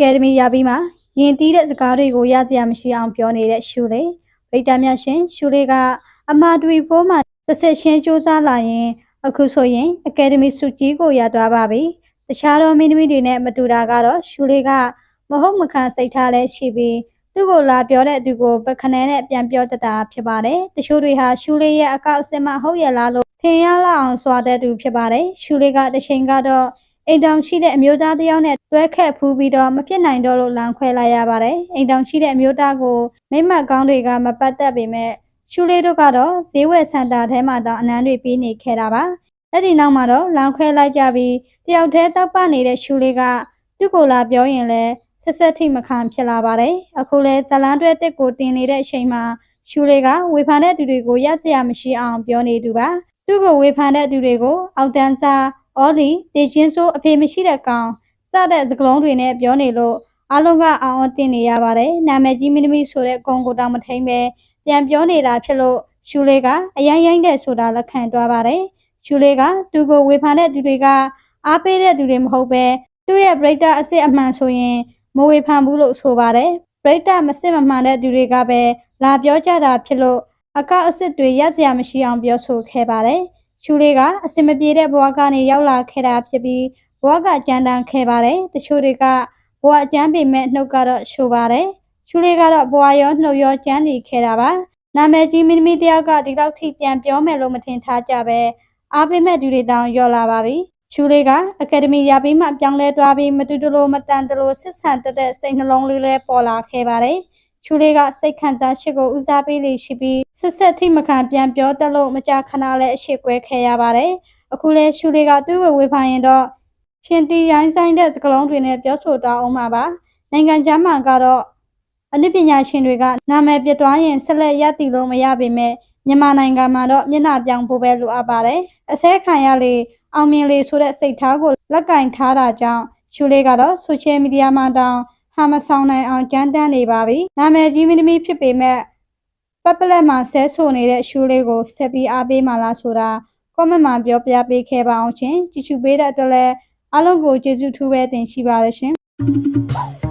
ကယ်ဒမီရပြီးမှယင်တီးတဲ့စကားတွေကိုရစရာမရှိအောင်ပြောနေတဲ့ရှူလေးဗိတ္တာမြတ်ရှင်ရှူလေးကအမာတွေဖိုးမှတစ်ဆက်ရှင်းစူးစမ်းလာရင်အခုဆိုရင်အကယ်ဒမီစုကြီးကိုရသွားပါပြီတခြားသောမင်းသမီးတွေနဲ့မတူတာကတော့ရှူလေးကမဟုတ်မခံစိတ်ထားလဲရှိပြီးသူ့ကိုလာပြောတဲ့သူကိုပခနဲနဲ့ပြန်ပြောတတ်တာဖြစ်ပါတယ်တချို့တွေဟာရှူလေးရဲ့အကောက်အစင်မဟုတ်ရလားလို့ထင်ရလောက်အောင်စွာတဲ့သူဖြစ်ပါတယ်ရှူလေးကတစ်ချိန်ကတော့ အိမ်တောင်ရှိတဲ့အမျိုးသားတစ်ယောက်နဲ့တွဲခက်ဖူးပြီးတော့မဖြစ်နိုင်တော့လို့လမ်းခွဲလိုက်ရပါတယ်။အိမ်တောင်ရှိတဲ့အမျိုးသားကိုမိမတ်ကောင်းတွေကမပတ်သက်ပေမဲ့ရှူလေးတို့ကတော့ဈေးဝယ်စင်တာထဲမှာတော့အနမ်းတွေပြီးနေခဲ့တာပါ။အဲ့ဒီနောက်မှာတော့လမ်းခွဲလိုက်ကြပြီးတယောက်တည်းတောက်ပနေတဲ့ရှူလေးကသူ့ကိုလာပြောရင်လဲဆက်ဆက်ထိမခံဖြစ်လာပါတယ်။အခုလဲဇလန်းတွဲတက်ကိုတင်နေတဲ့အချိန်မှာရှူလေးကဝေဖန်တဲ့သူတွေကိုရစရာမရှိအောင်ပြောနေသူပါ။သူ့ကိုဝေဖန်တဲ့သူတွေကိုအောက်တန်းစား အော်လီတေချင်းဆိုးအဖေမရှိတဲ့ကောင်စတဲ့စကလုံးတွေနဲ့ပြောနေလို့အားလုံးကအောင်အတင်နေရပါတယ်နာမည်ကြီးမင်းသမီးဆိုတဲ့ဂုံကိုတောင်မထိန်ပဲပြန်ပြောနေတာဖြစ်လို့ရှူလေးကအရိုင်းရိုင်းတဲ့ဆိုတာလက်ခံသွားပါတယ်ရှူလေးကသူကိုဝေဖန်တဲ့သူတွေကအားပေးတဲ့သူတွေမဟုတ်ပဲသူ့ရဲ့ပရိသတ်အစ်စ်အမှန်ဆိုရင်မဝေဖန်ဘူးလို့ဆိုပါတယ်ပရိသတ်မစစ်မမှန်တဲ့သူတွေကပဲလာပြောကြတာဖြစ်လို့အကောက်အစ်စ်တွေရစရာမရှိအောင်ပြောဆိုခဲ့ပါတယ် ရှူလေးကအစင်မပြေတဲ့ဘဝကနေရောက်လာခဲ့တာဖြစ်ပြီးဘဝကအကြမ်းတမ်းခဲ့ပါတယ်တချို့တွေကဘဝအကြမ်းပေမဲ့နှုတ်ကတော့ရှိုးပါတယ်ရှူလေးကတော့ဘဝရောနှုတ်ရောကြမ်းနေခဲ့တာပါနာမည်ကြီးမင်းသမီးတယောက်ကဒီလောက်ထိပြန်ပြောမယ်လို့မထင်ထားကြပဲအားပေးမဲ့သူတွေတောင်ရော်လာပါပြီရှူလေးကအကယ်ဒမီရပြီးမှပြောင်းလဲသွားပြီးမတူတူလိုမတန်တလိုဆစ်ဆန်တက်တဲ့စိတ်နှလုံးလေးလဲပေါ်လာခဲ့ပါတယ် ချူလေးကစိတ်ခံစားချက်ကိုဦးစားပေးလေရှိပြီးဆက်ဆက်ထိမခံပြန်ပြောတတ်လို့မကြာခဏလဲအရှိကွဲခဲ့ရပါတယ်။အခုလဲရှူလေးကသူ့ကိုဝေဖန်ရင်တော့ရှင်တီရိုင်းဆိုင်တဲ့စကလုံးတွေနဲ့ပြောဆိုတော့အောင်မှာပါ။နိုင်ငံခြားမှာကတော့အနုပညာရှင်တွေကနာမည်ပြသွားရင်ဆက်လက်ရည်တည်လို့မရပေမဲ့မြန်မာနိုင်ငံမှာတော့မျက်နှာပြောင်ဖို့ပဲလိုအပ်ပါတယ်။အစဲခံရလေအောင်မြင်လေဆိုတဲ့စိတ်ထားကိုလက်ကင်ထားတာကြောင့်ရှူလေးကတော့ဆိုရှယ်မီဒီယာမှာတောင် ဟာမဆောင်နိုင်အောင်ကြမ်းတမ်းနေပါပြီ။နာမည်ကြီးမင်းသမီးဖြစ်ပေမဲ့ပပလက်မှာဆဲဆိုနေတဲ့ရှူးလေးကိုဆက်ပြီးအားပေးမှလားဆိုတာ comment မှာပြောပြပေးခဲ့ပါအောင်ရှင်။ကြည့်ရှုပေးတဲ့အတွက်လည်းအားလုံးကိုကျေးဇူးထူးပဲတင်ရှိပါရရှင်။